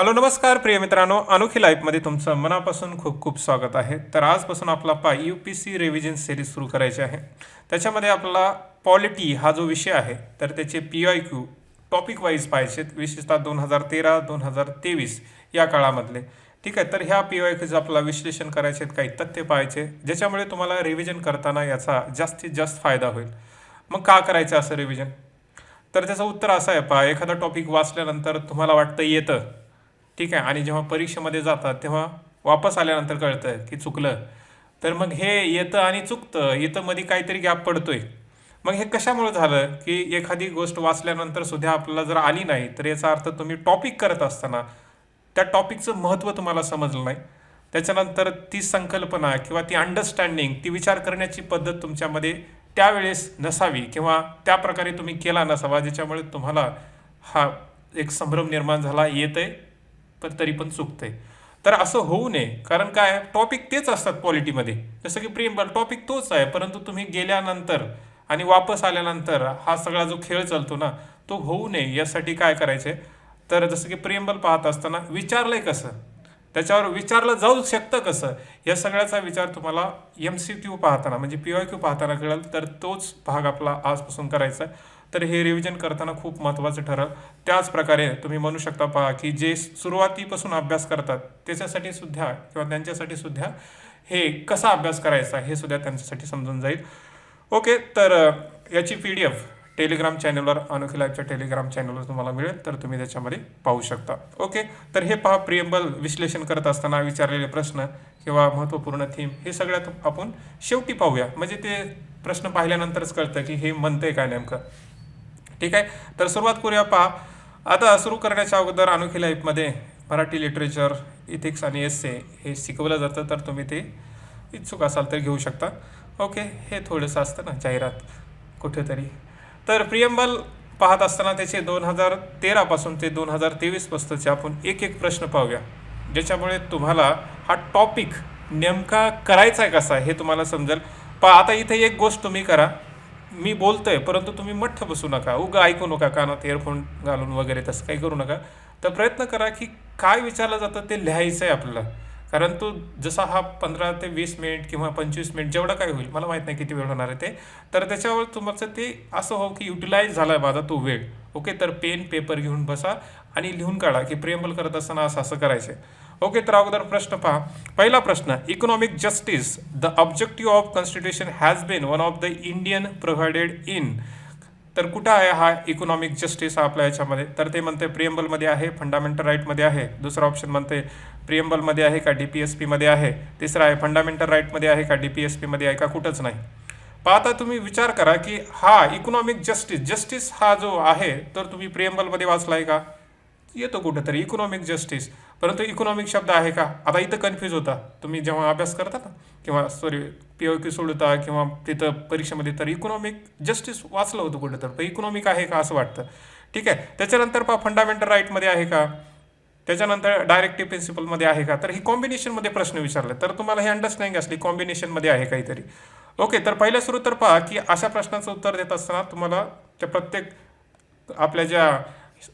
Hello नमस्कार प्रिय मित्रांनो. अनोखी लाईफमध्ये तुमचं मनापासून खूप खूप स्वागत आहे. तर आजपासून आपला पा U P C revision series सुरू करायची आहे. त्याच्यामध्ये आपला पॉलिटी हा जो विषय आहे तर त्याचे P I Q topic wise पाहिजेत विशेषतः दोन हजार तेरा दोन हजार तेवीस या काळामधले. ठीक आहे तर ह्या पी आय क्यूचं आपला विश्लेषण करायचे आहेत काही तथ्य पाहायचे. ज्याच्यामुळे तुम्हाला रिव्हिजन करताना याचा जास्तीत जास्त फायदा होईल. मग का करायचं असं रिव्हिजन तर त्याचं उत्तर असं आहे पहा एखादा टॉपिक वाचल्यानंतर तुम्हाला वाटतं येतं. ठीक आहे. आणि जेव्हा परीक्षेमध्ये जातात तेव्हा वापस आल्यानंतर कळतं की चुकलं. तर मग हे येतं आणि चुकतं. येतं मध्ये काहीतरी गॅप पडतोय. मग हे कशामुळे झालं की एखादी गोष्ट वाचल्यानंतर सुद्धा आपल्याला जर आली नाही तर याचा अर्थ तुम्ही टॉपिक करत असताना त्या टॉपिकचं महत्त्व तुम्हाला समजलं नाही. त्याच्यानंतर ती संकल्पना किंवा ती अंडरस्टँडिंग ती विचार करण्याची पद्धत तुमच्यामध्ये त्यावेळेस नसावी किंवा त्या प्रकारे तुम्ही केला नसावा ज्याच्यामुळे तुम्हाला हा एक संभ्रम निर्माण झाला येत आहे पण तरी पण चुकतंय. तर असं होऊ नये. कारण काय? टॉपिक तेच असतात पॉलिटीमध्ये जसं की प्रेमबल टॉपिक तोच आहे. परंतु तुम्ही गेल्यानंतर आणि वापस आल्यानंतर हा सगळा जो खेळ चालतो ना तो होऊ नये. यासाठी काय करायचे तर जसं की प्रेमबल पाहत असताना विचारलंय कसं? त्याच्यावर विचारलं जाऊ शकतं कसं? या सगळ्याचा विचार तुम्हाला एम सी क्यू पाहताना म्हणजे पी वाय क्यू पाहताना कळेल. तर तोच भाग आपला आजपासून करायचा आहे. तर हे रिव्हिजन करताना खूप महत्त्वाचं ठरल त्याचप्रकारे तुम्ही म्हणू शकता पहा की जे सुरुवातीपासून अभ्यास करतात त्याच्यासाठी सुद्धा किंवा त्यांच्यासाठी सुद्धा हे कसा अभ्यास करायचा हे सुद्धा त्यांच्यासाठी समजून जाईल. ओके तर याची पी डी एफ टेलिग्राम चॅनलवर अनोखी लाईव्हच्या टेलिग्राम चॅनलवर तुम्हाला मिळेल तर तुम्ही त्याच्यामध्ये पाहू शकता. ओके तर हे पहा प्रियंबल विश्लेषण करत असताना विचारलेले प्रश्न किंवा महत्त्वपूर्ण थीम हे सगळ्यात आपण शेवटी पाहूया. म्हणजे ते प्रश्न पाहिल्यानंतरच कळतं की हे म्हणतंय काय नेमकं. ठीक आहे? तर सुरुवात करूया पहा. आता सुरू करण्याच्या अगोदर अनोखी लाईफमध्ये मराठी लिटरेचर इथिक्स आणि एस हे शिकवलं जातं तर तुम्ही ते इच्छुक असाल तर घेऊ शकता. ओके हे थोडंसं असतं ना जाहिरात कुठेतरी. तर प्रियंबल पाहत असताना त्याचे दोन हजार तेरापासून ते दोन हजार तेवीसपासूनचे आपण एक एक प्रश्न पाहूया ज्याच्यामुळे तुम्हाला हा टॉपिक नेमका करायचा आहे कसा हे तुम्हाला समजेल. पहा आता इथे एक गोष्ट तुम्ही करा. मी बोलतोय परंतु तुम्ही मठ्ठ बसू नका. उगा ऐकू नका कानात एअरफोन घालून वगैरे तसं काही करू नका. तर प्रयत्न करा की काय विचारलं जातं ते लिहायचं आहे आपल्याला. कारण तो जसा हा पंधरा ते वीस मिनिट किंवा पंचवीस मिनिट जेवढं काय होईल मला माहीत नाही किती वेळ होणार आहे ते. तर त्याच्यावर तुमचं ते असं हो की युटिलाइज झाला आहे माझा तो वेळ. ओके तर पेन पेपर घेऊन बसा आणि लिहून काढा की प्रेमल करत असताना असं असं करायचं ओके तर अगोदर प्रश्न पहा. पहिला प्रश्न economic justice the objective of constitution has been one of the Indian provided in तर कुठं आहे हा इकॉनॉमिक जस्टिस आपल्या याच्यामध्ये? तर ते म्हणते प्रियंबलमध्ये आहे फंडामेंटल राईटमध्ये आहे. दुसरा ऑप्शन म्हणते प्रियंबलमध्ये आहे का डी पी एस पीमध्ये आहे? तिसरा आहे फंडामेंटल राईटमध्ये आहे का डी पी एस पीमध्ये आहे का? कुठंच नाही. पाहता तुम्ही विचार करा की हा इकॉनॉमिक जस्टिस जस्टिस हा जो आहे तर तुम्ही प्रियंबलमध्ये वाचलाय का? येतो कुठेतरी. इकॉनॉमिक जस्टिस परंतु इकॉनॉमिक शब्द आहे का? आता इथं कन्फ्यूज होता. तुम्ही जेव्हा अभ्यास करता ना किंवा सॉरी पी ओ क्यू सोडता किंवा तिथं परीक्षेमध्ये तर इकॉनॉमिक जस्टिस वाचलं होतं कुठं तर इकॉनॉमिक आहे का असं वाटतं? ठीक आहे. त्याच्यानंतर पहा फंडामेंटल राईटमध्ये आहे का? त्याच्यानंतर डायरेक्टिव्ह प्रिन्सिपलमध्ये आहे का? तर ही कॉम्बिनेशनमध्ये प्रश्न विचारले. तर तुम्हाला हे अंडरस्टँडिंग असली कॉम्बिनेशनमध्ये आहे काहीतरी. ओके तर पहिल्या सुरू तर पहा की अशा प्रश्नाचं उत्तर देत असताना तुम्हाला त्या प्रत्येक आपल्या ज्या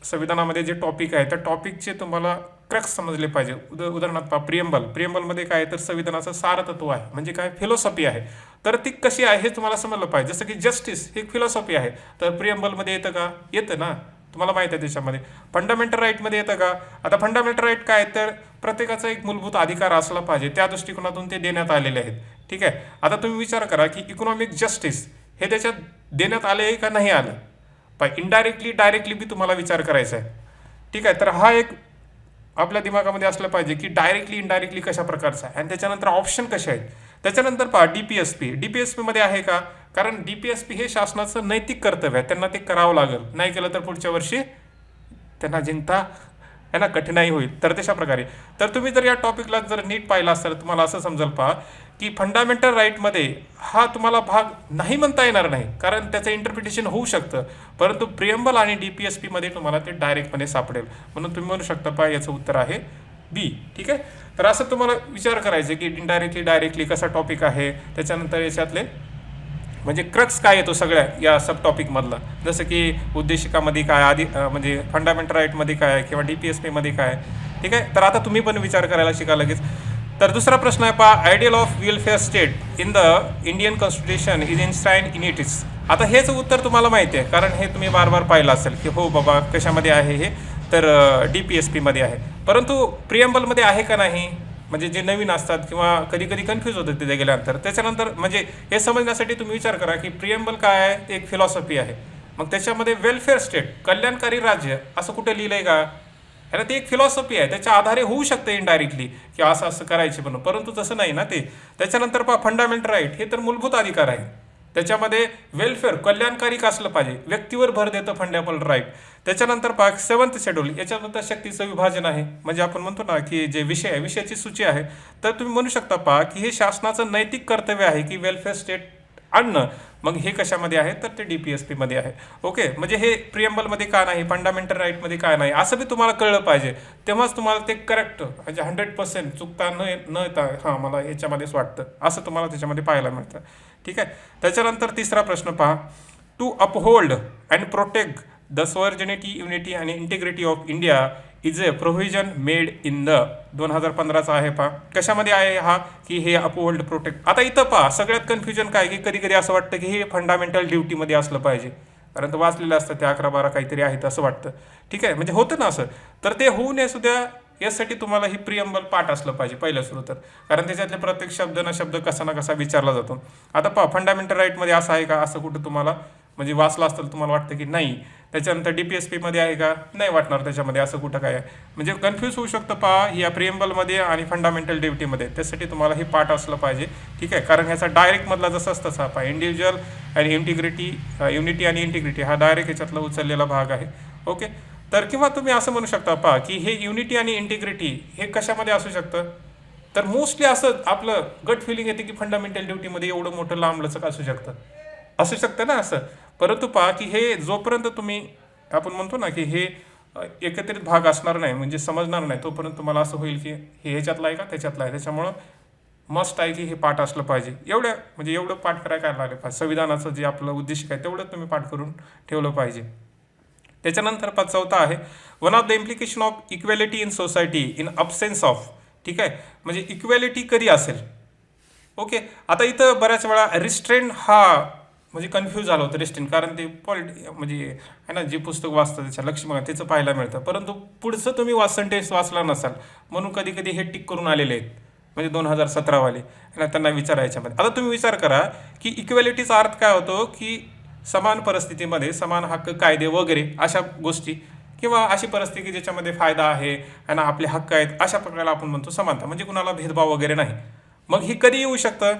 संविधानामध्ये जे टॉपिक आहे त्या टॉपिकचे तुम्हाला क्रक्स समजले पाहिजे. उद उदाहरणार्थ पा प्रियंबल. प्रियंबलमध्ये काय तर संविधानाचं सारतत्व आहे. म्हणजे काय? फिलॉसॉफी आहे. तर ती कशी आहे हे तुम्हाला समजलं पाहिजे. जसं की जस्टिस ही फिलॉसॉफी आहे. तर प्रियंबलमध्ये येतं का? येतं ना? तुम्हाला माहिती आहे त्याच्यामध्ये. फंडामेंटल राईटमध्ये येतं का? आता फंडामेंटल राईट काय तर प्रत्येकाचा एक मूलभूत अधिकार असला पाहिजे. त्या दृष्टिकोनातून ते देण्यात आलेले आहेत. ठीक आहे? आता तुम्ही विचार करा की इकॉनॉमिक जस्टिस हे त्याच्यात देण्यात आले आहे का नाही आलं? पण इनडायरेक्टली डायरेक्टली बी तुम्हाला विचार करायचा आहे. ठीक आहे? तर हा एक आपल्या दिमागामध्ये असलं पाहिजे की डायरेक्टली इनडायरेक्टली कशा प्रकारचा आहे? आणि त्याच्यानंतर ऑप्शन कसे आहेत? त्याच्यानंतर पहा D P S P D P S पीमध्ये आहे का? कारण डी पी एस पी हे शासनाचं नैतिक कर्तव्य आहे. त्यांना ते करावं लागेल. नाही केलं तर पुढच्या वर्षी त्यांना जिंकता है ना कठीणाई होईल. तर तशा प्रकारे तर तुम्ही जर या टॉपिकला जर नीट पाहिला असाल तर तुम्हाला असं समजेल पहा की फंडामेंटल राईटमध्ये हा तुम्हाला भाग नाही म्हणता येणार नाही. कारण त्याचं इंटरप्रिटेशन होऊ शकतं. परंतु प्रियंबल आणि डी पी एस पीमध्ये तुम्हाला ते डायरेक्टपणे सापडेल. म्हणून तुम्ही म्हणू शकता पहा याचं उत्तर आहे बी ठीक आहे? तर असं तुम्हाला विचार करायचे की इनडायरेक्टली डायरेक्टली कसा टॉपिक आहे? त्याच्यानंतर याच्यातले म्हणजे क्रक्स काय येतो सगळ्या या सब टॉपिकमधला जसं की उद्देशिकामध्ये काय आधी म्हणजे फंडामेंटल राईटमध्ये काय आहे किंवा डी पी एस पीमध्ये काय? आहे ठीक आहे? तर आता तुम्ही पण विचार करायला शिका लगेच. तर दुसरा प्रश्न आहे पहा ideal of welfare state in the Indian constitution is in sign in it is आता हेच उत्तर तुम्हाला माहिती आहे कारण हे तुम्ही बार बार पाहिलं असेल की हो बाबा कशामध्ये आहे हे? तर डी पी एस पीमध्ये आहे. परंतु प्रियम्बलमध्ये आहे का नाही? म्हणजे जे नवीन असतात किंवा कधी कधी कन्फ्यूज होतात तिथे गेल्यानंतर. त्याच्यानंतर म्हणजे हे समजण्यासाठी तुम्ही विचार करा की प्रियम्बल काय आहे? ते एक फिलॉसॉफी आहे. मग त्याच्यामध्ये वेलफेअर स्टेट कल्याणकारी राज्य असं कुठे लिहिलंय का? ह्याला ती एक फिलॉसॉफी आहे. त्याच्या आधारे होऊ शकते इनडायरेक्टली की असं असं करायचे म्हणून. परंतु तसं नाही ना ते. त्याच्यानंतर पहा फंडामेंटल राईट हे तर मूलभूत अधिकार आहे. त्याच्यामध्ये वेलफेअर कल्याणकारी असलं पाहिजे? व्यक्तीवर भर देतं फंडेबल राईट. त्याच्यानंतर पहा सेवन्थ शेड्यूल याच्यानंतर शक्तीचं विभाजन आहे. म्हणजे आपण म्हणतो ना की जे विषय आहे विषयाची सूची आहे. तर तुम्ही म्हणू शकता पहा की हे शासनाचं नैतिक कर्तव्य आहे की वेलफेअर स्टेट आणणं. मग हे कशामध्ये आहे? तर ते डी पी एस पीमध्ये आहे. ओके? म्हणजे हे प्रियम्बलमध्ये का नाही? फंडामेंटल राईटमध्ये काय नाही? असं बी तुम्हाला कळलं पाहिजे. तेव्हाच तुम्हाला ते करेक्ट म्हणजे हंड्रेड पर्सेंट चुकता न न येता हां मला याच्यामध्येच वाटतं. असं तुम्हाला त्याच्यामध्ये पाहायला मिळतं. ठीक आहे? त्याच्यानंतर तिसरा प्रश्न पहा. To uphold and protect the sovereignty unity आणि integrity of India is a provision made in the दोन हजार पंधराचा आहे पहा. कशामध्ये आहे हा? की हे अपहोल्ड प्रोटेक्ट आता इथं पहा सगळ्यात कन्फ्युजन काय की कधी कधी असं वाटतं की हे फंडामेंटल ड्युटीमध्ये असलं पाहिजे. कारण तर वाचलेलं असतं ते अकरा बारा काहीतरी आहेत असं वाटतं. ठीक आहे? म्हणजे होतं ना असं. तर ते होऊ नये सुद्धा यासाठी तुम्हाला ही प्रियंबल पाठ असलं पाहिजे पहिलं सुरू तर कारण त्याच्यातले प्रत्येक शब्द ना शब्द कसा ना कसा विचारला जातो. आता पहा फंडामेंटल राईटमध्ये असं आहे का? असं कुठं तुम्हाला म्हणजे वाचलं असतं तुम्हाला वाटतं की नाही. त्याच्यानंतर डी पी एस पीमध्ये आहे का? नाही वाटणार त्याच्यामध्ये. असं कुठं काय आहे? म्हणजे कन्फ्यूज होऊ शकतं पहा या प्रियम्बलमध्ये आणि फंडामेंटल ड्युटीमध्ये त्यासाठी तुम्हाला हे पाठ असलं पाहिजे. ठीक आहे? कारण ह्याचा डायरेक्टमधला जसं असतं तसा पहा. इंडिव्हिज्युअल आणि इंटिग्रिटी युनिटी आणि इंटिग्रिटी हा डायरेक्ट ह्याच्यातला उचललेला भाग आहे. ओके तर किंवा तुम्ही असं म्हणू शकता पहा की हे युनिटी आणि इंटिग्रिटी हे कशामध्ये असू शकतं? तर मोस्टली असं आपलं गट फिलिंग येते की फंडामेंटल ड्युटीमध्ये एवढं मोठं लांबलचक असू शकतं. असू शकतं ना असं? परंतु पहा की हे जोपर्यंत तुम्ही आपण म्हणतो ना की हे एकत्रित भाग असणार नाही म्हणजे समजणार नाही तोपर्यंत तुम्हाला असं होईल की हे ह्याच्यातलं आहे का त्याच्यातलं आहे. त्याच्यामुळं मस्ट आहे की हे पाठ असलं पाहिजे. एवढं म्हणजे एवढं पाठ करायला काय लागलं पाहिजे. संविधानाचं जे आपलं उद्देश काय तेवढं तुम्ही पाठ करून ठेवलं पाहिजे. त्याच्यानंतर पाच चौथा आहे. One of the implication of equality in society in absence of ठीक आहे? म्हणजे इक्वॅलिटी कधी असेल? ओके आता इथं बऱ्याच वेळा रिस्ट्रेंट हा म्हणजे कन्फ्यूज झालं होतं रिस्ट्रेंट कारण ते पॉलिटी म्हणजे आहे ना जे पुस्तक वाचतं त्याच्या लक्ष्मी त्याचं पाहायला मिळतं. परंतु पुढचं तुम्ही वाचन टेस्ट वाचला नसाल म्हणून कधी कधी हे टिक करून आलेले आहेत. म्हणजे दोन हजार सतरावाले. त्यांना विचारायच्यामध्ये आता तुम्ही विचार करा की इक्वॅलिटीचा अर्थ काय होतो? की समान परिस्थितीमध्ये समान हक्क कायदे वगैरे अशा गोष्टी किंवा अशी परिस्थिती की ज्याच्यामध्ये फायदा आहे आणि आपले हक्क आहेत अशा प्रकारे आपण म्हणतो समानता. म्हणजे कुणाला भेदभाव वगैरे नाही. मग ही कधी येऊ शकतं?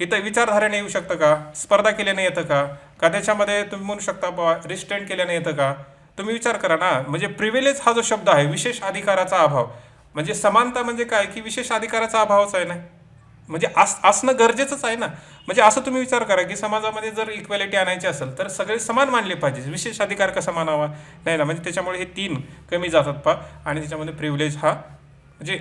इथं विचारधारेने येऊ शकतं का? स्पर्धा केल्याने येतं का? का त्याच्यामध्ये तुम्ही म्हणू शकता बा रिस्ट्रेंट केल्याने येतं का? तुम्ही विचार करा ना. म्हणजे प्रिव्हिलेज हा जो शब्द आहे विशेष अधिकाराचा अभाव. म्हणजे समानता म्हणजे काय? की विशेष अधिकाराचा अभावच आहे ना? म्हणजे अस असणं गरजेचंच आहे ना. म्हणजे असं तुम्ही विचार करा की समाजामध्ये जर इक्वॅलिटी आणायची असेल तर सगळे समान मानले पाहिजे. विशेष अधिकार कसा मानावा? नाही ना. म्हणजे त्याच्यामुळे हे तीन कमी जातात पा आणि त्याच्यामध्ये प्रिव्हिलेज हा म्हणजे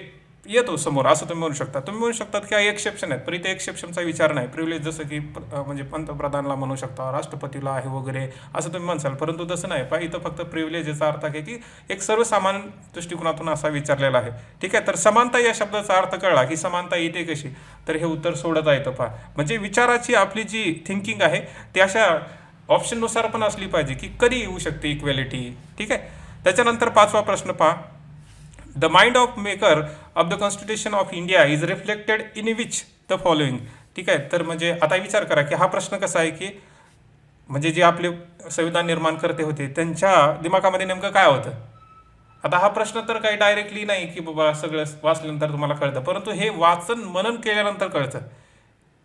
येतो समोर असं तुम्ही म्हणू शकता. तुम्ही म्हणू शकतात की एक्सेप्शन आहेत पण इथे एक्सेप्शनचा विचार नाही. प्रिव्हिलेज जसं की म्हणजे पंतप्रधानला म्हणू शकता राष्ट्रपतीला आहे वगैरे असं तुम्ही म्हणसाल. परंतु तसं नाही. पा इथं फक्त प्रिव्हिलेज याचा अर्थ आहे की एक सर्वसामान्य दृष्टिकोनातून असा विचारलेला आहे. ठीक आहे? तर समानता या शब्दाचा अर्थ कळला की समानता येते कशी? तर हे उत्तर सोडता येतं पहा. म्हणजे विचाराची आपली जी थिंकिंग आहे ती अशा ऑप्शननुसार पण असली पाहिजे की कधी येऊ शकते इक्वॅलिटी ठीक आहे? त्याच्यानंतर पाचवा प्रश्न पहा. The mind of maker of the constitution of India is reflected in which the following ठीक आहे? तर म्हणजे आता विचार करा की हा प्रश्न कसा आहे की म्हणजे जे आपले संविधान निर्माण करते होते त्यांच्या दिमागामध्ये नेमकं काय होतं? आता हा प्रश्न तर काही डायरेक्टली नाही की बाबा सगळं वाचल्यानंतर तुम्हाला कळतं. परंतु हे वाचन मनन केल्यानंतर कळतं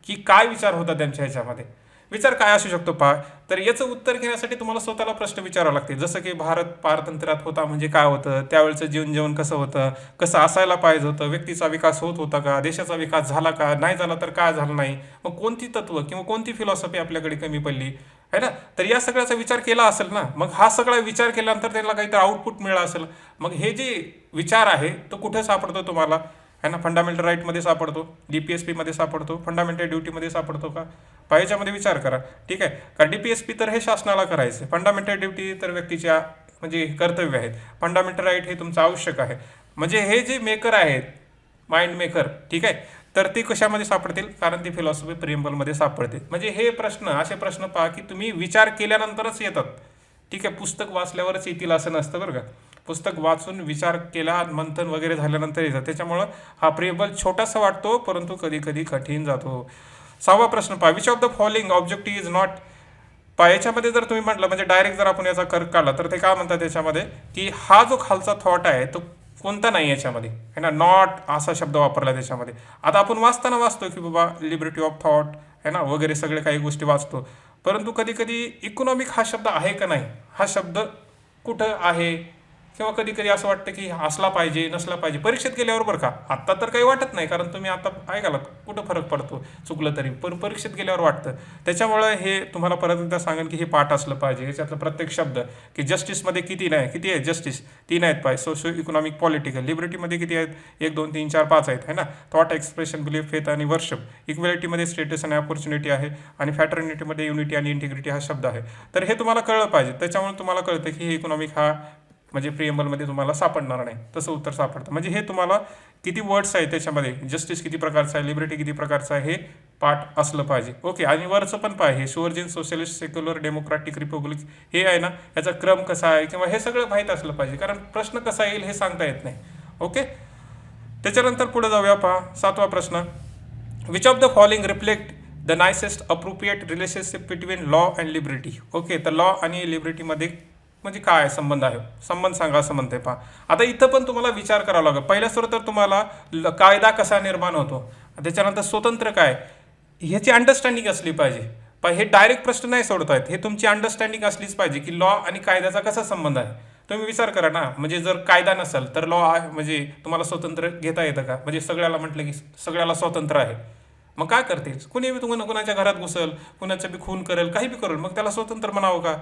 की काय विचार होता त्यांच्या ह्याच्यामध्ये? विचार काय असू शकतो पहा तर याचं उत्तर घेण्यासाठी तुम्हाला स्वतःला प्रश्न विचारावे लागते जसं की भारत पारतंत्र्यात होता म्हणजे काय होतं? त्यावेळचं जीवन जेवण कसं होतं? कसं असायला पाहिजे होतं? व्यक्तीचा विकास होत होता का? देशाचा विकास झाला का? नाही झाला तर काय झालं नाही? मग कोणती तत्व किंवा कोणती फिलॉसॉफी आपल्याकडे कमी पडली? आहे ना? तर या सगळ्याचा विचार केला असेल ना मग हा सगळा विचार केल्यानंतर त्याला काहीतरी आउटपुट मिळालं असेल. मग हे जे विचार आहे तो कुठे सापडतो तुम्हाला? है ना? फंडामेंटल राईटमध्ये सापडतो. डी पी एस पीमध्ये सापडतो. फंडामेंटल ड्युटीमध्ये सापडतो का? पाहिजेमध्ये विचार करा. ठीक आहे? कारण डी पी एस पी तर हे शासनाला करायचं फंडामेंटल ड्युटी तर व्यक्तीच्या म्हणजे कर्तव्य आहेत. फंडामेंटल राईट हे तुमचं आवश्यक आहे. म्हणजे हे जे मेकर आहेत माइंड मेकर ठीक आहे? तर ते कशामध्ये सापडतील? कारण ती फिलॉसॉफी प्रियंबलमध्ये सापडते म्हणजे हे प्रश्न असे प्रश्न पहा की तुम्ही विचार केल्यानंतरच येतात. ठीक आहे? पुस्तक वाचल्यावरच येतील असं नसतं बरं का? पुस्तक वाचून विचार केला मंथन वगैरे झाल्यानंतर येतात त्याच्यामुळं हा प्रिएबल छोटासा वाटतो परंतु कधी कधी कठीण जातो. सहावा प्रश्न पहा. Which of the following objective is not पा याच्यामध्ये जर तुम्ही म्हटलं म्हणजे डायरेक्ट जर आपण याचा कर्क काढला तर ते काय म्हणतात त्याच्यामध्ये की हा जो खालचा थॉट आहे तो कोणता नाही याच्यामध्ये. है ना? नॉट असा शब्द वापरला त्याच्यामध्ये. आता आपण वाचताना वाचतो की बाबा लिबर्टी ऑफ थॉट है ना? वगैरे सगळे काही गोष्टी वाचतो. परंतु कधी कधी इकॉनॉमिक हा शब्द आहे का नाही? हा शब्द कुठं आहे? किंवा कधी कधी असं वाटतं की असला पाहिजे नसला पाहिजे परीक्षेत गेल्यावर बरं का. आत्ता तर काही वाटत नाही कारण तुम्ही आता ऐकाला कुठं फरक पडतो चुकलं तरी. पण परीक्षेत गेल्यावर वाटतं. त्याच्यामुळं हे तुम्हाला परत एकदा सांगेन की हे पाठ असलं पाहिजे. याच्यातलं प्रत्येक शब्द की जस्टिसमध्ये किती नाही किती आहे जस्टिस तीन आहेत पाहिजे सोशो इकॉनॉमिक पॉलिटिकल लिबर्टीमध्ये किती आहेत? एक दोन तीन चार पाच आहेत है ना? थॉट एक्सप्रेशन बिलीफ फेथ आणि वर्षप इक्वॅलिटीमध्ये स्टेटस आणि ऑपॉर्च्युनिटी आहे आणि फॅटर्निटीमध्ये युनिटी आणि इंटिग्रिटी हा शब्द आहे. तर हे तुम्हाला कळलं पाहिजे. त्याच्यामुळे तुम्हाला कळतं की हे इकॉनॉमिक हा म्हणजे प्रिएम्बलमध्ये तुम्हाला सापडणार नाही. तसं उत्तर सापडतं. म्हणजे हे तुम्हाला किती वर्ड्स आहेत त्याच्यामध्ये? जस्टिस किती प्रकारचं आहे? लिबर्टी किती प्रकारचं आहे? हे पाठ असलं पाहिजे. ओके आणि वरचं पण पाहिजे sovereign socialist secular democratic republic हे आहे ना? याचा क्रम कसा आहे? किंवा हे सगळं माहीत असलं पाहिजे. कारण प्रश्न कसा येईल हे सांगता येत नाही. ओके त्याच्यानंतर पुढे जाऊया पहा. सातवा प्रश्न. Which of the following reflect the nicest appropriate relationship between law and liberty okay तर लॉ आणि लिबर्टीमध्ये म्हणजे काय संबंध आहे. संबंध सांगा असं म्हणते पहा. आता इथं पण तुम्हाला विचार करावा लागेल. पहिल्या सुरू तर तुम्हाला ल- कायदा कसा निर्माण होतो? त्याच्यानंतर स्वतंत्र काय? ह्याची अंडरस्टँडिंग असली पाहिजे. पण हे डायरेक्ट प्रश्न नाही सोडतायत हे तुमची अंडरस्टँडिंग असलीच पाहिजे की लॉ आणि कायद्याचा कसा संबंध आहे. तुम्ही विचार करा ना. म्हणजे जर कायदा नसेल तर लॉ आहे. म्हणजे तुम्हाला स्वतंत्र घेता येतं का? म्हणजे सगळ्याला म्हटलं की सगळ्याला स्वतंत्र आहे. मग काय करतील? कुणी बी तुम्हाला कुणाच्या घरात घुसल कुणाचं बी खून करेल काही बी करेल मग त्याला स्वतंत्र म्हणावं का?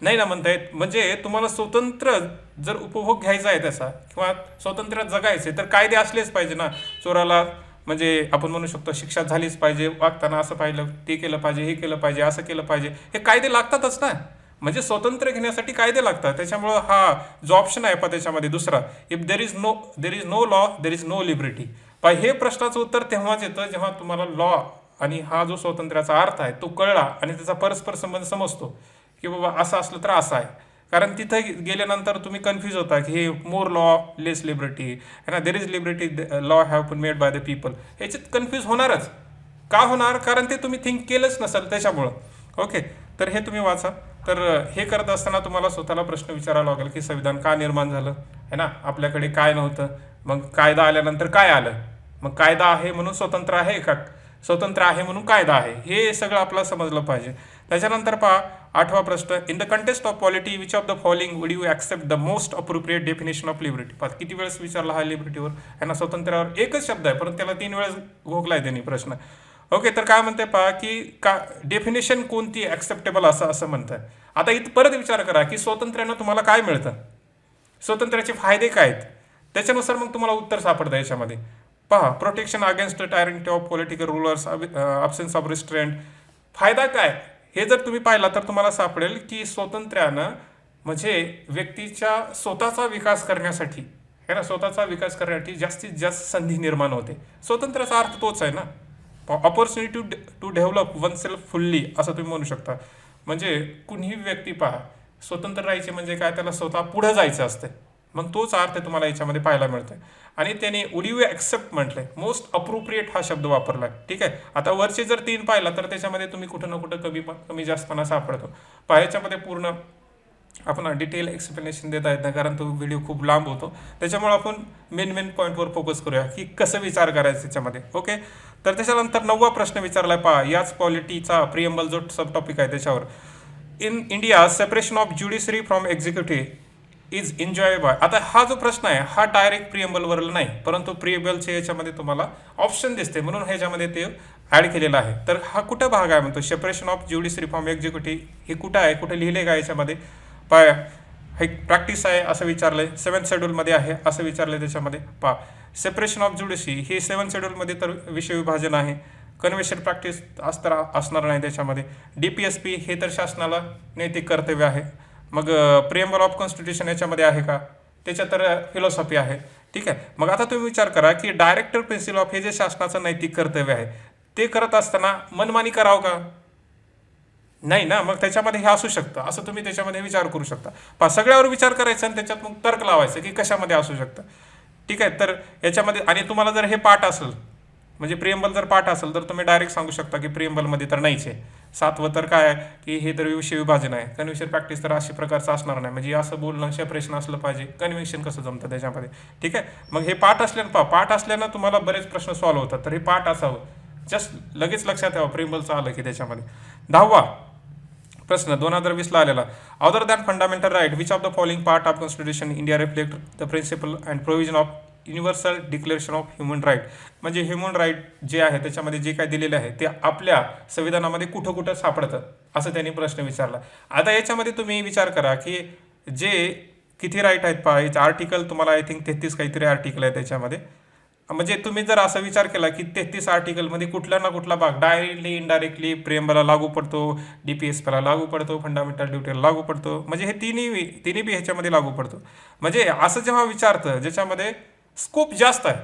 नाही ना म्हणता येत म्हणजे तुम्हाला स्वतंत्र जर उपभोग घ्यायचा आहे त्याचा किंवा स्वतंत्र जगायचे तर कायदे असलेच पाहिजे ना. चोराला म्हणजे आपण म्हणू शकतो शिक्षा झालीच पाहिजे वागताना असं पाहिलं ते केलं पाहिजे हे केलं पाहिजे असं केलं पाहिजे. हे कायदे लागतातच ना. म्हणजे स्वतंत्र घेण्यासाठी कायदे लागतात. त्याच्यामुळं हा जो ऑप्शन आहे पा त्याच्यामध्ये दुसरा. If there is no there is no law there is no liberty पा हे प्रश्नाचं उत्तर तेव्हाच येतं जेव्हा तुम्हाला लॉ आणि हा जो स्वातंत्र्याचा अर्थ आहे तो कळला आणि त्याचा परस्पर संबंध समजतो. की बाबा असं असलं तर असं आहे. कारण तिथं गेल्यानंतर तुम्ही कन्फ्यूज होता की हे मोर लॉ लेस लिबर्टी है ना? There is liberty law have पण मेड बाय द पीपल ह्याच्यात कन्फ्यूज होणारच. का होणार? कारण ते तुम्ही थिंक केलंच नसेल त्याच्यामुळं. ओके तर हे तुम्ही वाचा. तर uh, हे करत असताना तुम्हाला स्वतःला प्रश्न विचारावा लागेल की संविधान का निर्माण झालं? है ना? आपल्याकडे काय नव्हतं? मग कायदा आल्यानंतर काय आलं? मग कायदा आहे म्हणून स्वतंत्र आहे का? स्वतंत्र आहे म्हणून कायदा आहे. हे सगळं आपल्याला समजलं पाहिजे. त्याच्यानंतर पहा आठवा प्रश्न. In the contest of polity which of the following would you accept the most appropriate definition of liberty पहा किती वेळेस विचारला हा लिबर्टीवर यांना स्वातंत्र्यावर एकच शब्द आहे परंतु त्याला तीन वेळेस घोकला आहे त्यांनी प्रश्न. ओके तर काय म्हणते पहा की का डेफिनेशन कोणती ॲक्सेप्टेबल असं असं म्हणतं आता इथं परत विचार करा की स्वातंत्र्यानं तुम्हाला काय मिळतं? स्वातंत्र्याचे फायदे काय आहेत? त्याच्यानुसार मग तुम्हाला उत्तर सापडतं याच्यामध्ये. पहा protection against tyranny of political rulers absence of restraint फायदा काय? हे जर तुम्ही पाहिला तर तुम्हाला सापडेल की स्वातंत्र्यानं म्हणजे व्यक्तीच्या स्वतःचा विकास करण्यासाठी है ना स्वतःचा विकास करण्यासाठी जास्तीत जास्त संधी निर्माण होते. स्वातंत्र्याचा अर्थ तोच आहे ना. Opportunity to to develop oneself fully असं तुम्ही म्हणू शकता. म्हणजे कुणीही व्यक्ती पहा स्वतंत्र राहायचे म्हणजे काय? त्याला स्वतः पुढं जायचं असतं मग तोच अर्थ तुम्हाला याच्यामध्ये पाहायला मिळतोय. आणि त्याने उडिओ ॲक्सेप्ट म्हटलंय. मोस्ट अप्रोप्रिएट हा शब्द वापरला. ठीक आहे? आता वरचे जर तीन पाहिला तर त्याच्यामध्ये तुम्ही कुठं ना कुठं कमी कमी जास्तपणा सापडतो. पहा याच्यामध्ये पूर्ण आपण डिटेल एक्सप्लेनेशन देता येत नाही कारण तो व्हिडिओ खूप लांब होतो. त्याच्यामुळे आपण मेन मेन पॉईंटवर फोकस करूया की कसं विचार करायचं त्याच्यामध्ये ओके तर त्याच्यानंतर नववा प्रश्न विचारलाय पहा याच पॉलिटीचा प्रियंबल जो सब टॉपिक आहे त्याच्यावर. In India separation of judiciary from executive is enjoy by आता हा जो प्रश्न आहे हा डायरेक्ट प्रियम्बलवर नाही परंतु प्रिएबलच्या याच्यामध्ये तुम्हाला ऑप्शन दिसते. म्हणून ह्याच्यामध्ये ते ॲड केलेलं आहे. तर हा कुठं भाग आहे म्हणतो? Separation of judiciary reform executive हे कुठं आहे? कुठे लिहिले का याच्यामध्ये? पाय. हे प्रॅक्टिस आहे असं विचारलं आहे सेवन शेड्यूलमध्ये आहे असं विचारलं आहे त्याच्यामध्ये. पा सेपरेशन ऑफ ज्युडिशी हे सेवन शेड्यूलमध्ये तर विषय विभाजन आहे. कन्व्हेशन प्रॅक्टिस असणार असणार नाही त्याच्यामध्ये. डी पी एस पी हे तर शासनाला नैतिक कर्तव्य आहे. मग प्रियम्बल ऑफ कॉन्स्टिट्यूशन याच्यामध्ये आहे का? त्याच्या तर फिलॉसॉफी आहे. ठीक आहे? मग आता तुम्ही विचार करा की डायरेक्टर प्रिन्सिपल ऑफ हे जे शासनाचं नैतिक कर्तव्य आहे ते करत असताना मनमानी करावं का? नाही ना? मग त्याच्यामध्ये हे असू शकतं. असं तुम्ही त्याच्यामध्ये विचार करू शकता. पा सगळ्यावर विचार करायचा आणि त्याच्यात मग तर्क लावायचं की कशामध्ये असू शकतं. ठीक आहे? तर याच्यामध्ये आणि तुम्हाला जर हे पाठ असेल म्हणजे प्रियंबल जर पाठ असेल तर तुम्ही डायरेक्ट सांगू शकता की प्रियंबलमध्ये तर नाहीच आहे. सातवं तर काय आहे की हे तर विषय विभाजन आहे. कन्व्हेन्शन प्रॅक्टिस तर अशा प्रकारचं असणार नाही. म्हणजे असं बोलणं सेपरेशन असलं पाहिजे कन्व्हेन्शन कसं जमतं त्याच्यामध्ये? ठीक आहे? मग हे पाठ असल्यानं पा पाठ असल्यानं तुम्हाला बरेच प्रश्न सॉल्व्ह होतात. तर हे पाठ असावं. जस्ट लगेच लक्षात यावं प्रियंबलचं आलं की त्याच्यामध्ये. दहावा प्रश्न दोन हजार वीसला आलेला. Other than fundamental right which of the following part of constitution India reflect the principle and provision of universal declaration of human right म्हणजे ह्युमन राईट जे आहे त्याच्यामध्ये जे काय दिलेले आहे ते आपल्या संविधानामध्ये कुठं कुठं सापडतं असं त्यांनी प्रश्न विचारला. आता याच्यामध्ये तुम्ही विचार करा की जे किती राईट आहेत पहा याचे आर्टिकल तुम्हाला आय थिंक तेहतीस काहीतरी आर्टिकल आहे त्याच्यामध्ये. म्हणजे तुम्ही जर असा विचार केला की तेहतीस आर्टिकलमध्ये कुठला ना कुठला भाग डायरेक्टली इनडायरेक्टली प्रेमला लागू पडतो डी पी एस पीला लागू पडतो फंडामेंटल ड्युटीला लागू पडतो म्हणजे हे तिन्ही तिन्ही बी ह्याच्यामध्ये लागू पडतो. म्हणजे असं जेव्हा विचारतं ज्याच्यामध्ये स्कोप जास्त आहे.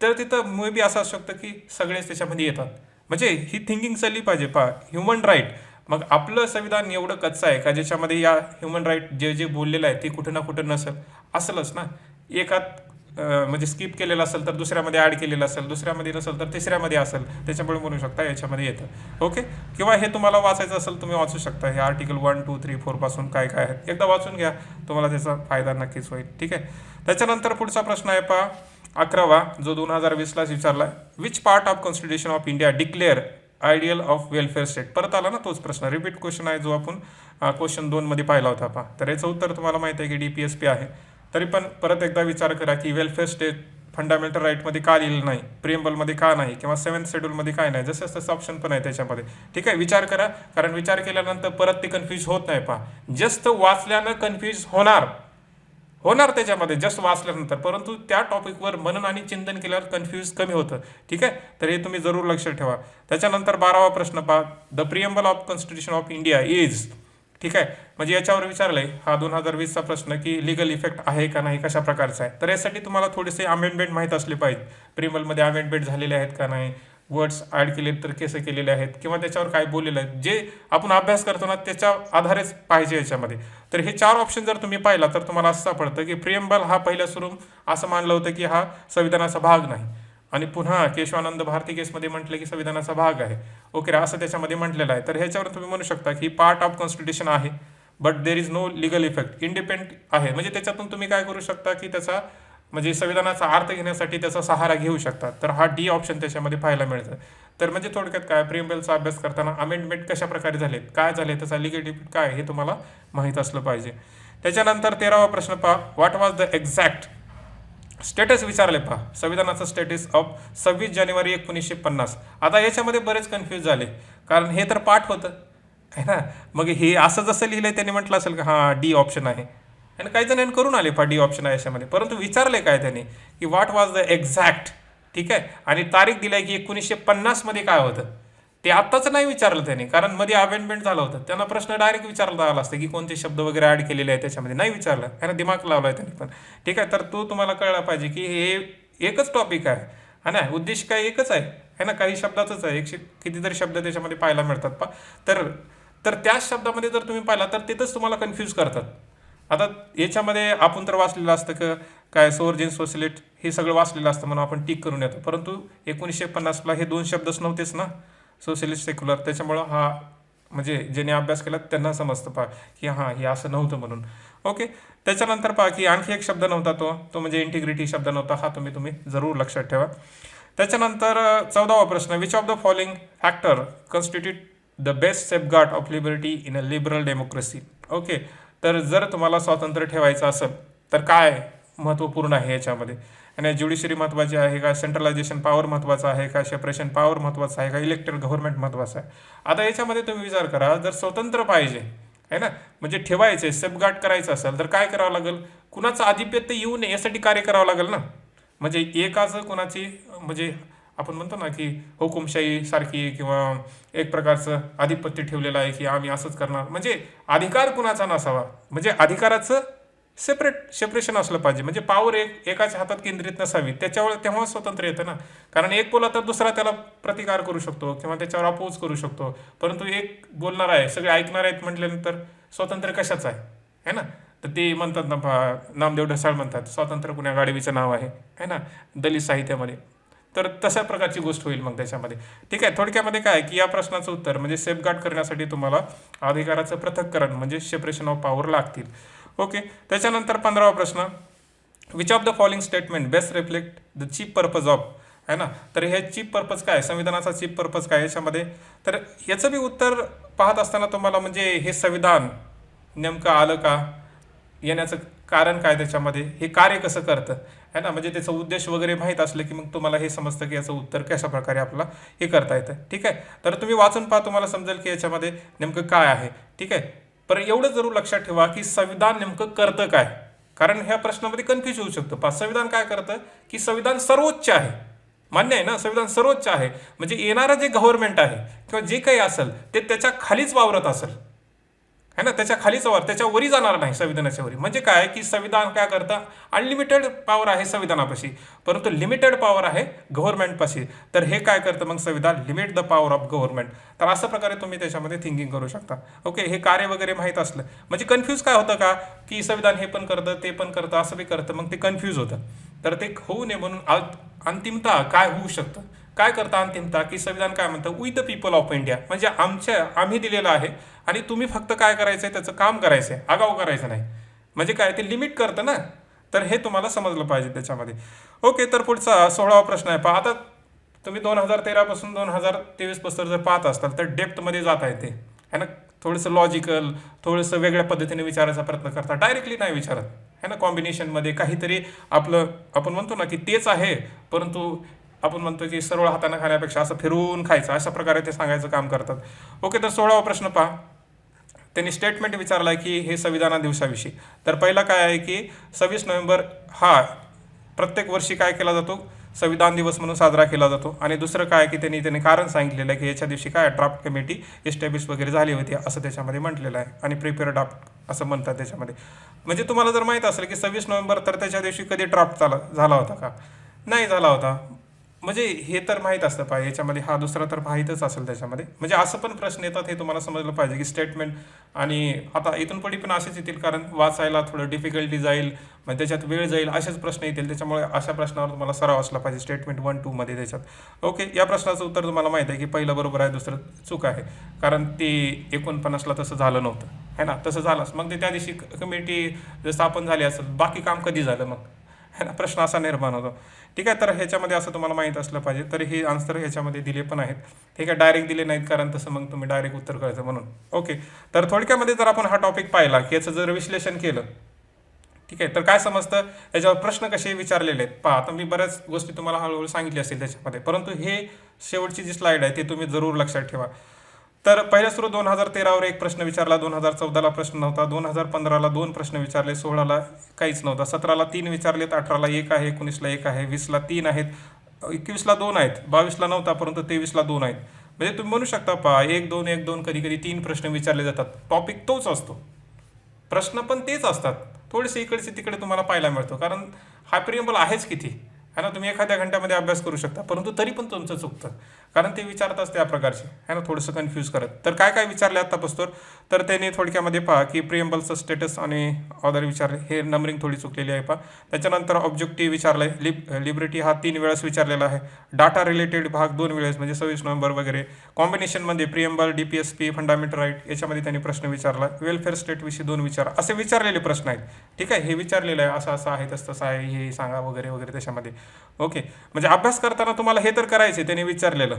तर तिथं मे बी असं असू शकतं की सगळेच त्याच्यामध्ये येतात. म्हणजे ही थिंकिंग चालली पाहिजे. पा ह्युमन राईट मग आपलं संविधान एवढं कच्चं आहे का ज्याच्यामध्ये या ह्युमन राईट जे जे बोललेलं आहे ते कुठं ना कुठं नसेल. असलंच ना. एकात म्हणजे स्किप केलेलं असेल तर दुसऱ्यामध्ये ॲड केलेलं असेल दुसऱ्यामध्ये नसेल तर तिसऱ्यामध्ये असेल त्याच्यामुळे म्हणू शकता याच्यामध्ये येतं. ओके किंवा हे तुम्हाला वाचायचं असेल तुम्ही वाचू शकता. हे आर्टिकल वन टू थ्री फोरपासून काय काय आहेत एकदा वाचून घ्या. तुम्हाला त्याचा फायदा नक्कीच होईल. ठीक आहे? त्याच्यानंतर पुढचा प्रश्न आहे पहा. अकरावा जो दोन हजार वीसलाच विचारला which part of constitution of India declare ideal of welfare state परत आला ना तोच प्रश्न. रिपीट क्वेश्चन आहे जो आपण क्वेश्चन दोनमध्ये पाहिला होता पहा. तर याचं उत्तर तुम्हाला माहिती आहे की डी पी एस पी आहे. तरी पण परत एकदा विचार करा की वेलफेअर स्टेट फंडामेंटल राईटमध्ये का लिहिलं नाही? प्रिएम्बलमध्ये का नाही? किंवा सेव्हन्थ शेड्यूलमध्ये काय नाही? जसं तसं ऑप्शन पण आहे त्याच्यामध्ये. ठीक आहे? विचार करा. कारण विचार केल्यानंतर परत ते कन्फ्यूज होत नाही पहा. जस्ट वाचल्यानं कन्फ्यूज होणार. होणार त्याच्यामध्ये जस्ट वाचल्यानंतर. परंतु त्या टॉपिकवर मनन आणि चिंतन केल्यावर कन्फ्यूज कमी होतं. ठीक आहे? तर हे तुम्ही जरूर लक्षात ठेवा. त्याच्यानंतर बारावा प्रश्न पहा. The preamble of constitution of India is ठीक आहे. म्हणजे याच्यावर विचारलंय हा दोन हजार वीसचा प्रश्न की लिगल इफेक्ट आहे का नाही कशा प्रकारचा आहे? तर यासाठी तुम्हाला थोडेसे अमेंडमेंट माहीत असले पाहिजे. प्रिमलमध्ये अमेंडमेंट झालेले आहेत का नाही? वर्ड्स ॲड केले तर केसे केलेले आहेत. किंवा त्याच्यावर काय बोललेलं आहे? जे आपण अभ्यास करतो ना त्याच्या आधारेच पाहिजे याच्यामध्ये. तर हे चार ऑप्शन जर तुम्ही पाहिला तर तुम्हाला असं सापडतं की प्रियंबल हा पहिल्या स्वरूप असं मानलं होतं की हा संविधानाचा भाग नाही. आणि पुन्हा केशवानंद भारती केसमध्ये म्हटलं की संविधानाचा भाग आहे. ओके असं त्याच्यामध्ये म्हटलेलं आहे. तर ह्याच्यावर तुम्ही म्हणू शकता की पार्ट ऑफ कॉन्स्टिट्यूशन आहे but there is no legal effect independent आहे. म्हणजे त्याच्यातून तुम्ही काय करू शकता की त्याचा म्हणजे संविधानाचा अर्थ घेण्यासाठी त्याचा सहारा घेऊ शकता. तर हा डी ऑप्शन त्याच्यामध्ये पाहायला मिळतं. तर म्हणजे थोडक्यात काय प्रियम्बलचा अभ्यास करताना अमेंडमेंट कशा प्रकारे झालेत काय झाले त्याचा लिगल इफेक्ट काय हे तुम्हाला माहीत असलं पाहिजे. त्याच्यानंतर तेरावा प्रश्न पहा. What was the exact status विचारले पहा. संविधानाचं स्टेटस ऑफ सव्वीस जानेवारी एकोणीसशे पन्नास. आता याच्यामध्ये बरेच कन्फ्यूज झाले. कारण हे तर पाठ होतं. है ना? मग हे असं जसं लिहिलंय त्यांनी म्हटलं असेल का हां डी ऑप्शन आहे. आणि काही जणांनी करून आले पहा डी ऑप्शन आहे याच्यामध्ये. परंतु विचारले काय त्यांनी? की व्हॉट वॉज द एक्झॅक्ट ठीक आहे? आणि तारीख दिली आहे की एकोणीसशे पन्नासमध्ये काय होतं? ते आत्ताच नाही विचारलं त्याने कारण मध्ये अमेंडमेंट झालं होतं. त्यांना प्रश्न डायरेक्ट विचारला आला असतं की कोणते शब्द वगैरे ॲड केलेले आहेत त्याच्यामध्ये. नाही विचारलं. ह्यानं दिमाग लावला आहे त्यांनी पण. ठीक आहे तर तो तुम्हाला कळला पाहिजे की हे एकच टॉपिक आहे. है ना? उद्देश काय एकच आहे? है ना? काही शब्दाचंच आहे. एकशे कितीतरी शब्द त्याच्यामध्ये पाहायला मिळतात पा तर तर त्याच शब्दामध्ये जर तुम्ही पाहिला तर तिथंच तुम्हाला कन्फ्यूज करतात. आता याच्यामध्ये आपण तर वाचलेलं असतं का? काय सोर्जिन सोसिलेट हे सगळं वाचलेलं असतं म्हणून आपण टिक करून येतो. परंतु एकोणीसशे पन्नासला हे दोन शब्दच नव्हतेच ना? सोशलिस्ट सेक्युलर त्याच्यामुळं हा म्हणजे ज्यांनी अभ्यास केला त्यांना समजतं पहा की हां हे असं नव्हतं म्हणून. ओके? त्याच्यानंतर पहा की आणखी एक शब्द नव्हता तो. तो म्हणजे इंटिग्रिटी शब्द नव्हता. हा तुम्ही तुम्ही जरूर लक्षात ठेवा. त्याच्यानंतर चौदावा प्रश्न. Which of the following factor constitute the best safeguard of liberty in a liberal democracy okay तर जर तुम्हाला स्वातंत्र्य ठेवायचं असेल तर काय महत्त्वपूर्ण आहे याच्यामध्ये? आणि ज्युडिशरी महत्त्वाची आहे का? सेंट्रलायझेशन पॉवर महत्त्वाचं आहे का? सेपरेशन पॉवर महत्त्वाचं आहे का? इलेक्टेड गव्हर्नमेंट महत्त्वाचं आहे. आता याच्यामध्ये तुम्ही विचार करा जर स्वतंत्र पाहिजे आहे ना? म्हणजे ठेवायचे सेफगार्ड करायचं असेल तर काय करावं लागेल? कुणाचं आधिपत्य येऊ नये यासाठी कार्य करावं लागेल ना? म्हणजे एकाचं कुणाची म्हणजे आपण म्हणतो ना की हुकुमशाही सारखी किंवा एक प्रकारचं आधिपत्य ठेवलेलं आहे की आम्ही असंच करणार. म्हणजे अधिकार कुणाचा नसावा? म्हणजे अधिकाराचं सेपरेट सेपरेशन असलं पाहिजे. म्हणजे पावर एक एकाच हातात केंद्रित नसावी. त्याच्यावर तेव्हा स्वतंत्र येतं ना. कारण एक बोला तर दुसरा त्याला प्रतिकार करू शकतो किंवा त्याच्यावर अपोज करू शकतो. परंतु एक बोलणार आहे सगळे ऐकणार आहेत म्हटल्यानंतर स्वतंत्र कशाचं आहे? है ना? तर ते म्हणतात ना नामदेव ढसाळ म्हणतात स्वातंत्र्य कुण्या गाडवीचं नाव आहे. है ना? दलित साहित्यामध्ये. तर तशा प्रकारची गोष्ट होईल मग त्याच्यामध्ये. ठीक आहे थोडक्यामध्ये काय की या प्रश्नाचं उत्तर म्हणजे सेफगार्ड करण्यासाठी तुम्हाला अधिकाराचं पृथक्करण म्हणजे सेपरेशन ऑफ पॉवर लागतील. ओके त्याच्यानंतर पंधरावा प्रश्न. Which of the following statement best reflect the chief purpose of आहे ना? तर हे चीप पर्पज काय? संविधानाचा चीप पर्पज काय याच्यामध्ये? तर याचं बी उत्तर पाहत असताना तुम्हाला म्हणजे हे संविधान नेमकं आलं का? येण्याचं कारण काय त्याच्यामध्ये? हे कार्य कसं करतं? है ना? म्हणजे त्याचा उद्देश वगैरे माहीत असलं की मग तुम्हाला हे समजतं की याचं उत्तर कशा प्रकारे आपला हे करता येतं. ठीक आहे? तर तुम्ही वाचून पहा तुम्हाला समजेल की याच्यामध्ये नेमकं काय आहे. ठीक आहे? पण एवढं जरूर लक्षात ठेवा की संविधान नेमकं करतं काय? कारण ह्या प्रश्नामध्ये कन्फ्यूज होऊ शकतं. पा संविधान काय करतं? की संविधान सर्वोच्च आहे. मान्य आहे ना? संविधान सर्वोच्च आहे. म्हणजे येणारं जे गव्हर्नमेंट आहे किंवा जे काही असेल ते त्याच्या खालीच वावरत असेल. है ना? त्याच्या खालीच वर त्याच्या वरी जाणार नाही संविधानाच्या वरी. म्हणजे काय? की संविधान काय करतं? अनलिमिटेड पॉवर आहे संविधानापाशी. परंतु लिमिटेड पॉवर आहे गव्हर्नमेंटपाशी तर हे काय करतं मग संविधान? Limit the power of government तर अशा प्रकारे तुम्ही त्याच्यामध्ये थिंकिंग करू शकता. ओके हे कार्य वगैरे माहीत असलं. म्हणजे कन्फ्यूज काय होतं का? की संविधान हे पण करतं ते पण करतं असं बी करतं. मग ते कन्फ्यूज होतं. तर ते होऊ नये म्हणून अंतिमता काय होऊ शकतं? काय करता अंतिमता? की संविधान काय म्हणतं? With the people of India म्हणजे आमच्या आम्ही दिलेलं आहे आणि तुम्ही फक्त काय करायचं आहे त्याचं काम करायचं आहे आगाऊ करायचं नाही. म्हणजे काय? ते लिमिट करतं ना. तर हे तुम्हाला समजलं पाहिजे त्याच्यामध्ये. ओके तर पुढचा सोळावा प्रश्न आहे. पहा आता तुम्ही दोन हजार तेरापासून दोन हजार तेवीसपासून जर पाहत असाल तर डेप्थमध्ये जात आहे ते. है ना? थोडंसं लॉजिकल थोडंसं वेगळ्या पद्धतीने विचारायचा प्रयत्न करता. डायरेक्टली नाही विचारत. है ना? कॉम्बिनेशनमध्ये काहीतरी आपलं आपण म्हणतो ना की तेच आहे परंतु आपण म्हणतो की सरळ हाताने खाण्यापेक्षा असं फिरून खायचं अशा प्रकारे ते सांगायचं काम करतात. ओके तर सोळावा प्रश्न पहा. त्यांनी स्टेटमेंट विचारलं आहे की हे संविधाना दिवसाविषयी. तर पहिला काय आहे की सव्वीस नोव्हेंबर हा प्रत्येक वर्षी काय केला जातो? संविधान दिवस म्हणून साजरा केला जातो. आणि दुसरं काय की त्यांनी त्यांनी कारण सांगितलेलं आहे की याच्या दिवशी काय ड्राफ्ट कमिटी एस्टॅब्लिश वगैरे झाली होती असं त्याच्यामध्ये म्हटलेलं आहे. आणि प्रिपेअर ड्राफ्ट असं म्हणतात त्याच्यामध्ये. म्हणजे तुम्हाला जर माहीत असेल की सव्वीस नोव्हेंबर तर त्याच्या दिवशी कधी ड्राफ्ट झाला झाला होता का? नाही झाला होता. म्हणजे हे तर माहीत असतं पाहिजे. याच्यामध्ये हा दुसरा तर माहीतच असेल त्याच्यामध्ये. म्हणजे असं पण प्रश्न येतात हे तुम्हाला समजलं पाहिजे की स्टेटमेंट आणि आता इथून पुढे पण असेच येतील कारण वाचायला थोडं डिफिकल्टी जाईल मग त्याच्यात वेळ जाईल असेच प्रश्न येतील. त्याच्यामुळे अशा प्रश्नावर तुम्हाला सराव असला पाहिजे स्टेटमेंट वन टूमध्ये त्याच्यात. ओके या प्रश्नाचं उत्तर तुम्हाला माहीत आहे की पहिलं बरोबर आहे दुसरं चूक आहे. कारण ते एकोणपन्नासला तसं झालं नव्हतं. है ना? तसं झालंच मग ते त्या दिवशी कमिटी स्थापन झाली असेल बाकी काम कधी झालं मग? है ना? प्रश्न असा निर्माण होतो. ठीक आहे तर ह्याच्यामध्ये असं तुम्हाला माहीत असलं पाहिजे तर हे आन्सर ह्याच्यामध्ये दिले पण आहेत. ठीक आहे डायरेक्ट दिले नाहीत कारण तसं मग तुम्ही डायरेक्ट उत्तर करायचं म्हणून. ओके तर थोडक्यामध्ये जर आपण हा टॉपिक पाहिला की याचं जर विश्लेषण केलं ठीक आहे तर काय समजतं? याच्यावर प्रश्न कसे विचारलेले आहेत? पहा आता मी बऱ्याच गोष्टी तुम्हाला हळूहळू सांगितली असेल त्याच्यामध्ये परंतु हे शेवटची जी स्लाईड आहे ते तुम्ही जरूर लक्षात ठेवा. तर पहिल्या सुरू दोन हजार तेरावर एक प्रश्न विचारला दोन हजार चौदाला प्रश्न नव्हता दोन हजार पंधराला दोन प्रश्न विचारले सोळाला काहीच नव्हता सतराला तीन विचारलेत अठराला एक आहे एकोणीसला एक आहे वीसला तीन आहेत एकवीसला दोन आहेत बावीसला नव्हता परंतु तेवीसला दोन आहेत. म्हणजे तुम्ही म्हणू शकता पहा एक दोन एक दोन कधी कधी तीन प्रश्न विचारले जातात. टॉपिक तोच असतो. प्रश्न पण तेच असतात. थोडेसे इकडचे तिकडे तुम्हाला पाहायला मिळतो कारण हा प्रियंबल आहेच किती? है ना तुम्ही एखाद्या घंट्यामध्ये अभ्यास करू शकता परंतु तरी पण तुमचं चुकतं. कारण ते विचारतात त्या प्रकारचे. है ना थोडंसं कन्फ्यूज करत. तर काय काय विचारले आत्तापासून तर त्यांनी थोडक्यामध्ये पहा की प्रियंबलचं स्टेटस आणि ऑदर विचारले. हे नंबरिंग थोडी चुकलेली आहे पहा. त्याच्यानंतर ऑब्जेक्टिव्ह विचारलं आहे लिब लिबर्टी हा तीन वेळेस विचारलेला आहे. डाटा रिलेटेड भाग दोन वेळेस म्हणजे सव्वीस नोव्हेंबर वगैरे. कॉम्बिनेशनमध्ये preamble D P S P fundamental right याच्यामध्ये त्यांनी प्रश्न विचारला. वेलफेअर स्टेटविषयी दोन विचार. असे विचारलेले प्रश्न आहेत. ठीक आहे हे विचारलेलं आहे. असं असं आहे तसं तसं आहे हे सांगा वगैरे वगैरे त्याच्यामध्ये. ओके म्हणजे अभ्यास करताना तुम्हाला हे तर करायचे त्यांनी विचारलेलं.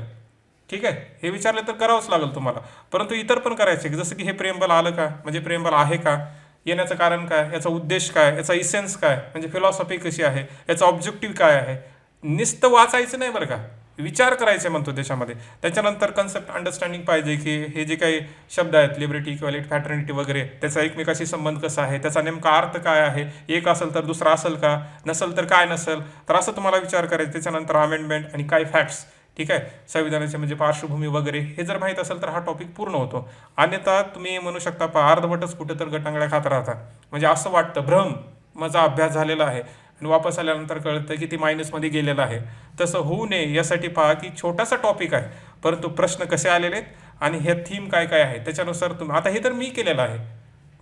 ठीक आहे? हे विचारलं तर करावंच लागेल तुम्हाला. परंतु इतर पण करायचे की जसं की हे प्रेमबल आलं का? म्हणजे प्रेमबल आहे का? येण्याचं कारण काय? याचा उद्देश काय? याचा इसेन्स काय? म्हणजे फिलॉसॉफी कशी आहे? याचा ऑब्जेक्टिव्ह काय आहे? निस्त वाचायचं नाही बरं का? विचार करायचे म्हणतो देशामध्ये. त्याच्यानंतर कन्सेप्ट अंडरस्टँडिंग पाहिजे की हे जे काही शब्द आहेत लिबर्टी इक्वॅलिटी फॅटर्निटी वगैरे त्याचा एकमेकाशी संबंध कसा आहे? त्याचा नेमका अर्थ काय आहे? एक असेल तर दुसरा असेल का? नसेल तर काय नसेल? तर असं तुम्हाला विचार करायचं. त्याच्यानंतर अमेंडमेंट आणि काय फॅक्ट्स ठीक आहे? संविधानाचे म्हणजे पार्श्वभूमी वगैरे हे जर माहीत असेल तर हा टॉपिक पूर्ण होतो. अन्यथा तुम्ही म्हणू शकता पहा अर्धवटच कुठे तर गटांगड्या खात राहता. म्हणजे असं वाटतं भ्रम माझा अभ्यास झालेला आहे. आणि वापस आल्यानंतर कळतं की ती मायनसमध्ये गेलेलं आहे. तसं होऊ नये यासाठी पहा की छोटासा टॉपिक आहे. परंतु प्रश्न कसे आलेले आहेत आणि हे थीम काय काय आहे? त्याच्यानुसार तुम्ही आता हे तर मी केलेलं आहे.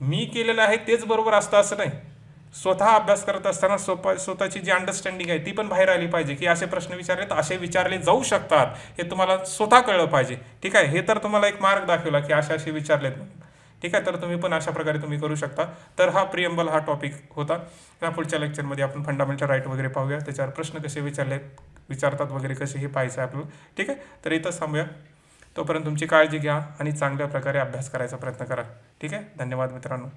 मी केलेलं आहे तेच बरोबर असतं असं नाही. स्वतः अभ्यास करत असताना स्वप स्वतःची जी अंडरस्टँडिंग आहे ती पण बाहेर आली पाहिजे. की असे प्रश्न विचारले तर असे विचारले जाऊ शकतात. हे तुम्हाला स्वतः कळलं पाहिजे. ठीक आहे? हे तर तुम्हाला एक मार्ग दाखवला की असे असे विचारलेत ठीक आहे? तर तुम्ही पण अशा प्रकारे तुम्ही करू शकता. तर हा प्रियंबल हा टॉपिक होता. या पुढच्या लेक्चरमध्ये आपण फंडामेंटल राईट वगैरे पाहूया. त्याच्यावर प्रश्न कसे विचारले विचारतात वगैरे कसे हे पाहायचं आहे आपल्याला. ठीक आहे? तर इथंच थांबूया. तोपर्यंत तुमची काळजी घ्या आणि चांगल्या प्रकारे अभ्यास करायचा प्रयत्न करा. ठीक आहे? धन्यवाद मित्रांनो.